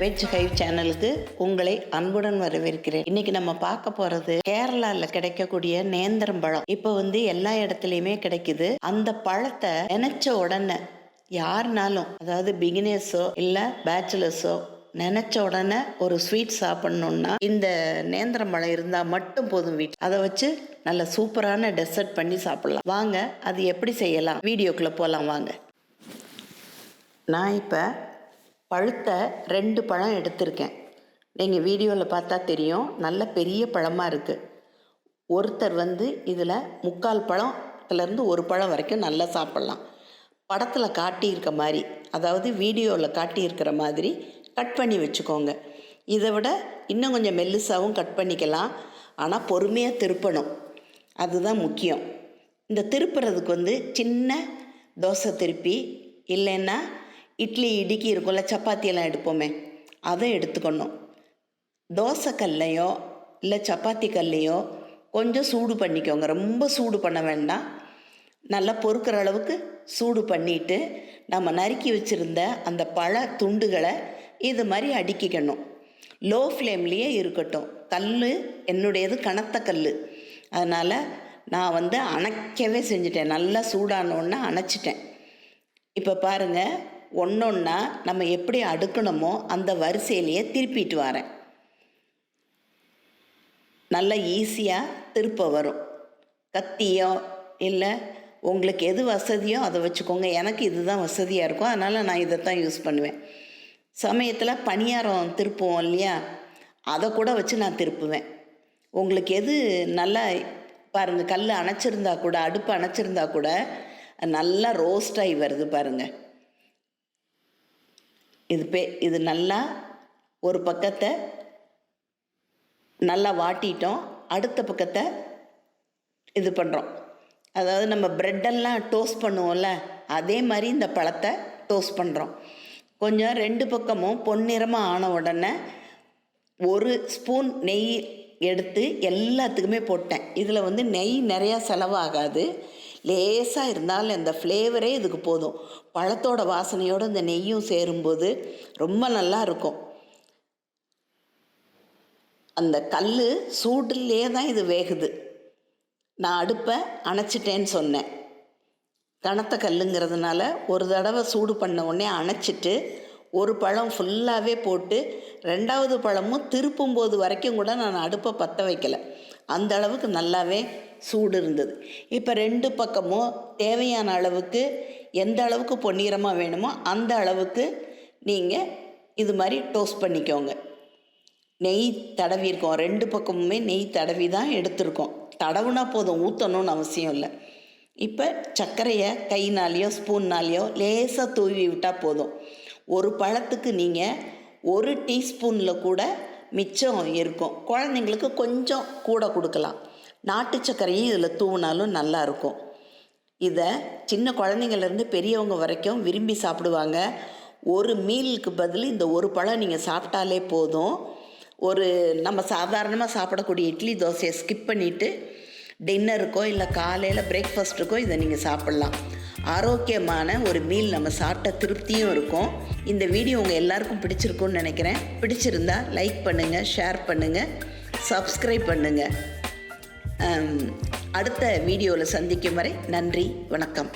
Veg ஹைவ் சேனலுக்கு உங்களை அன்புடன் வரவேற்கிறேன். இன்னைக்கு நம்ம பார்க்க போறது கேரளால கிடைக்கக்கூடிய நேந்திரம் பழம். இப்போ வந்து எல்லா இடத்துலயுமே கிடைக்குது. அந்த பழத்தை நினைச்ச உடனே யாருனாலும் அதாவது பிகினர்ஸோ இல்ல பேச்சுலர்ஸோ நினைச்ச உடனே ஒரு ஸ்வீட் சாப்பிடணும்னா இந்த நேந்திரம் பழம் இருந்தால் மட்டும் போதும் வீட்டில் அதை வச்சு நல்ல சூப்பரான டெசர்ட் பண்ணி சாப்பிடலாம். வாங்க அது எப்படி செய்யலாம்? வீடியோக்குள்ளே போகலாம் வாங்க. நான் இப்போ பழுத்த ரெண்டு பழம் எடுத்திருக்கேன். நீங்கள் வீடியோவில் பார்த்தா தெரியும். நல்ல பெரிய பழமாக இருக்குது ஒருத்தர் வந்து இதில் முக்கால் பழத்துலேருந்து ஒரு பழம் வரைக்கும் நல்லா சாப்பிட்லாம். படத்தில் காட்டியிருக்க மாதிரி அதாவது வீடியோவில் காட்டியிருக்கிற மாதிரி கட் பண்ணி வச்சுக்கோங்க. இதை விட இன்னும் கொஞ்சம் மெல்லுசாகவும் கட் பண்ணிக்கலாம். ஆனால் பொறுமையாக திருப்பணும். அதுதான் முக்கியம். இந்த திருப்புறதுக்கு வந்து சின்ன தோசை திருப்பி இல்லைன்னா இட்லி இடுக்கி இருக்கும்ல சப்பாத்தியெல்லாம் எடுப்போமே அதை எடுத்துக்கணும். தோசை கல்லையோ இல்லை சப்பாத்தி கல்லையோ கொஞ்சம் சூடு பண்ணிக்கோங்க. ரொம்ப சூடு பண்ண வேண்டாம். நல்லா பொறுக்கிற அளவுக்கு சூடு பண்ணிட்டு நம்ம நறுக்கி வச்சுருந்த அந்த பழ துண்டுகளை இது மாதிரி அடுக்கிக்கணும். லோ ஃப்ளேம்லேயே இருக்கட்டும். கல் என்னுடையது கனத்த கல் அதனால் நான் வந்து அணைக்கவே செஞ்சுட்டேன். நல்லா சூடானோடனே அணைச்சிட்டேன். இப்போ பாருங்கள் ஒன்றொன்னா நம்ம எப்படி அடுக்கணுமோ அந்த வரிசையிலேயே திருப்பிட்டு வரேன். நல்லா ஈஸியாக திருப்ப வரும். கத்தியோ இல்லை உங்களுக்கு எது வசதியோ அதை வச்சுக்கோங்க. எனக்கு இதுதான் வசதியாக இருக்கும். அதனால் நான் இதை தான் யூஸ் பண்ணுவேன். சமயத்தில் பணியாரம் திருப்புவோம் இல்லையா? அதை கூட வச்சு நான் திருப்புவேன். உங்களுக்கு எது நல்லா பாருங்கள் கல் அணைச்சிருந்தா கூட அடுப்பு அணைச்சிருந்தா கூட நல்லா ரோஸ்ட் ஆகி வருது பாருங்கள் இது பே இது நல்லா ஒரு பக்கத்தை நல்லா வாட்டிட்டோம். அடுத்த பக்கத்தை இது பண்ணுறோம் அதாவது நம்ம ப்ரெட்டெல்லாம் டோஸ்ட் பண்ணுவோம்ல அதே மாதிரி இந்த பழத்தை டோஸ்ட் பண்ணுறோம் கொஞ்சம் ரெண்டு பக்கமும் பொன்னிறமாக ஆன உடனே ஒரு ஸ்பூன் நெய் எடுத்து எல்லாத்துக்குமே போட்டேன். இதில் வந்து நெய் நிறையா செலவாகாது. லேசாக இருந்தாலும் இந்த ஃப்ளேவரே இதுக்கு போதும். பழத்தோட வாசனையோடு இந்த நெய்யும் சேரும்போது ரொம்ப நல்லா இருக்கும். அந்த கல் சூடுலேயே தான் இது வேகுது. நான் அடுப்பை அணைச்சிட்டேன்னு சொன்னேன். கனத்த கல்லுங்கிறதுனால ஒரு தடவை சூடு பண்ண உடனே அணைச்சிட்டு ஒரு பழம் ஃபுல்லாகவே போட்டு ரெண்டாவது பழமும் திருப்பும்போது வரைக்கும் கூட நான் அடுப்பை பற்ற வைக்கலை. அந்த அளவுக்கு நல்லாவே சூடு இருந்தது இப்போ ரெண்டு பக்கமும் தேவையான அளவுக்கு எந்த அளவுக்கு பொன்னிறமாக வேணுமோ அந்த அளவுக்கு நீங்கள் இது மாதிரி டோஸ்ட் பண்ணிக்கோங்க. நெய் தடவிருக்கோம் ரெண்டு பக்கமுமே நெய் தடவி தான் எடுத்திருக்கோம். தடவுனா போதும் ஊற்றணும்னு அவசியம் இல்லை. இப்போ சர்க்கரையை கைனாலேயோ ஸ்பூன்னாலேயோ லேசாக தூவி விட்டால் போதும். ஒரு பழத்துக்கு நீங்கள் ஒரு டீஸ்பூனில் கூட மிச்சம் இருக்கும். குழந்தைங்களுக்கு கொஞ்சம் கூட கொடுக்கலாம். நாட்டு சர்க்கரையும் இதில் தூவினாலும் நல்லாயிருக்கும் இதை சின்ன குழந்தைங்கள்லேருந்து பெரியவங்க வரைக்கும் விரும்பி சாப்பிடுவாங்க. ஒரு மீலுக்கு பதில் இந்த ஒரு பழம் நீங்கள் சாப்பிட்டாலே போதும். ஒரு நம்ம சாதாரணமாக சாப்பிடக்கூடிய இட்லி தோசையை ஸ்கிப் பண்ணிவிட்டு டின்னருக்கோ இல்லை காலையில் பிரேக்ஃபாஸ்ட்டுக்கோ இதை நீங்கள் சாப்பிட்லாம். ஆரோக்கியமான ஒரு மீல் நம்ம சாப்பிட்ட திருப்தியும் இருக்கும். இந்த வீடியோ உங்கள் எல்லாருக்கும் பிடிச்சிருக்கும்னு நினைக்கிறேன். பிடிச்சிருந்தா லைக் பண்ணுங்கள் ஷேர் பண்ணுங்கள் சப்ஸ்கிரைப் பண்ணுங்கள் அடுத்த வீடியோவில் சந்திக்கும் வரை நன்றி வணக்கம்.